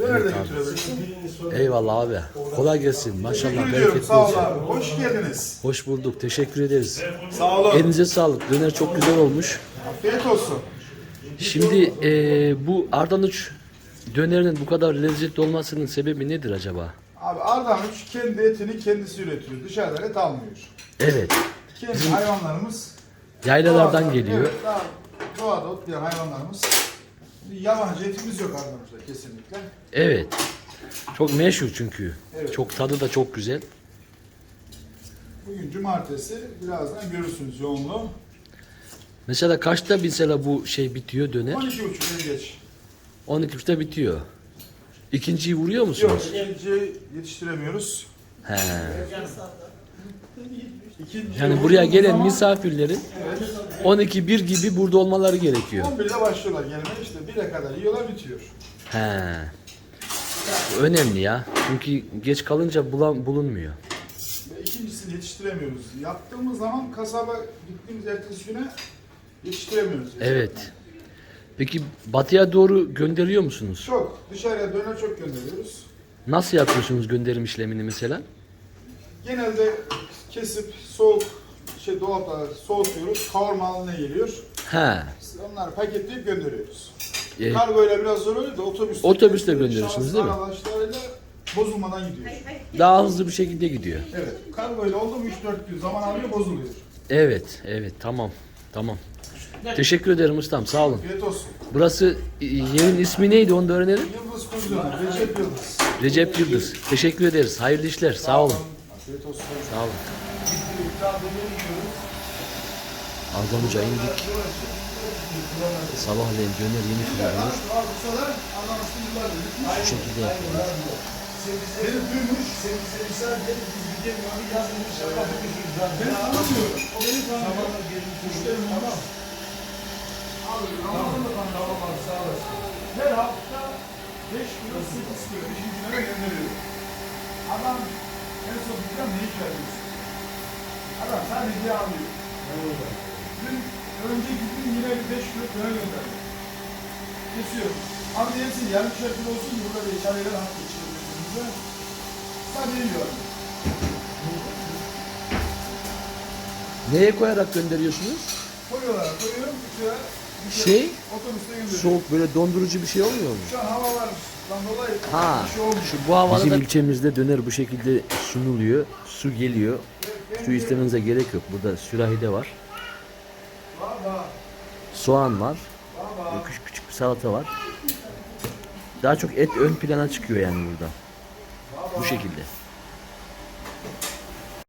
Nerede götürebilirsin? Eyvallah abi. Kolay gelsin. Maşallah bereketli Sağ ol olsun. abi. Hoş geldiniz. Hoş bulduk. Teşekkür ederiz. Sağ olun. Elinize sağlık. Döner çok güzel olmuş. Afiyet olsun. Şimdi eee, bu Ardanuç dönerinin bu kadar lezzetli olmasının sebebi nedir acaba? Abi Ardanuç kendi etini kendisi üretiyor. Dışarıdan et almıyor. Evet. Kendi hayvanlarımız Yaylalardan doğada- geliyor. Evet, daha doğada otlayan hayvanlarımız. Yabancı etimiz yok Ardanuç'ta kesinlikle. Evet. Çok meşhur çünkü. Evet. Çok tadı da çok güzel. Bugün cumartesi. Birazdan görürsünüz yoğunluğu. Mesela kaçta mesela bu şey bitiyor döner? 12.30 en geç. 12.30'da bitiyor. İkinciyi vuruyor Yok, musunuz? ikinciyi yetiştiremiyoruz. He. Yani buraya gelen misafirlerin 12-1 gibi burada olmaları gerekiyor. 11'de başlıyorlar gelmeye işte 1'e kadar yiyorlar bitiyor. He. Bu önemli ya. Çünkü geç kalınca bulan, bulunmuyor. Ve ikincisini yetiştiremiyoruz. Yaptığımız zaman kasaba gittiğimiz ertesi güne yetiştiremiyoruz. Evet. Peki batıya doğru gönderiyor musunuz? Çok. Dışarıya döner çok gönderiyoruz. Nasıl yapıyorsunuz gönderim işlemini mesela? Genelde kesip soğuk şey dolapta soğutuyoruz. Kavurma haline geliyor. He. Onları paketleyip gönderiyoruz. E, Kargoyla biraz zor oluyor da otobüste. Otobüste gönderiyorsunuz değil mi? Araçlarıyla bozulmadan gidiyor. daha hızlı bir şekilde gidiyor. Evet. Kargoyla oldu mu 3-4 gün zaman alıyor bozuluyor. Evet, evet. Tamam. Tamam. Teşekkür ederim ustam. Sağ olun. Afiyet olsun. Burası e, yerin ismi neydi onu da öğrenelim. Yıldız Kuzu, Recep Yıldız. Recep Yıldız. Teşekkür ederiz. Hayırlı işler. Sağ olun. Afiyet olsun. Sağ olun. Ardanuca indik. Sabahleyin döner yeni fırlanıyor. Şu şekilde yapıyorlar. Beni duymuş, biz bir abi yazmış, Ben anlamıyorum. O beni tanımıyor. Müşterim tamam. Abi Ramazan'da ben tamam abi sağ olasın. Her hafta 5 kilo 8 kilo 5 kilo gönderiyor. Adam en son bir ne iş yapıyorsun? Adam sadece alıyor. Dün önceki gün yine bir 5 kilo döner gönderdi. Kesiyorum. Abi yersin yarım kilo olsun burada bir çaylar hafta içiyorsunuz. Sadece yiyorum. Neye koyarak gönderiyorsunuz? Koyuyorlar, koyuyorum. Bir Şey. Soğuk böyle dondurucu bir şey olmuyor mu? Şu an hava var. Lan dolayı Ha, bir şey olmuyor. şu bu havada Bizim ilçemizde döner bu şekilde sunuluyor. Su geliyor. Su istemenize gerek yok. Burada sürahide var. Soğan var. Küçük küçük bir salata var. Daha çok et ön plana çıkıyor yani burada. Bu şekilde.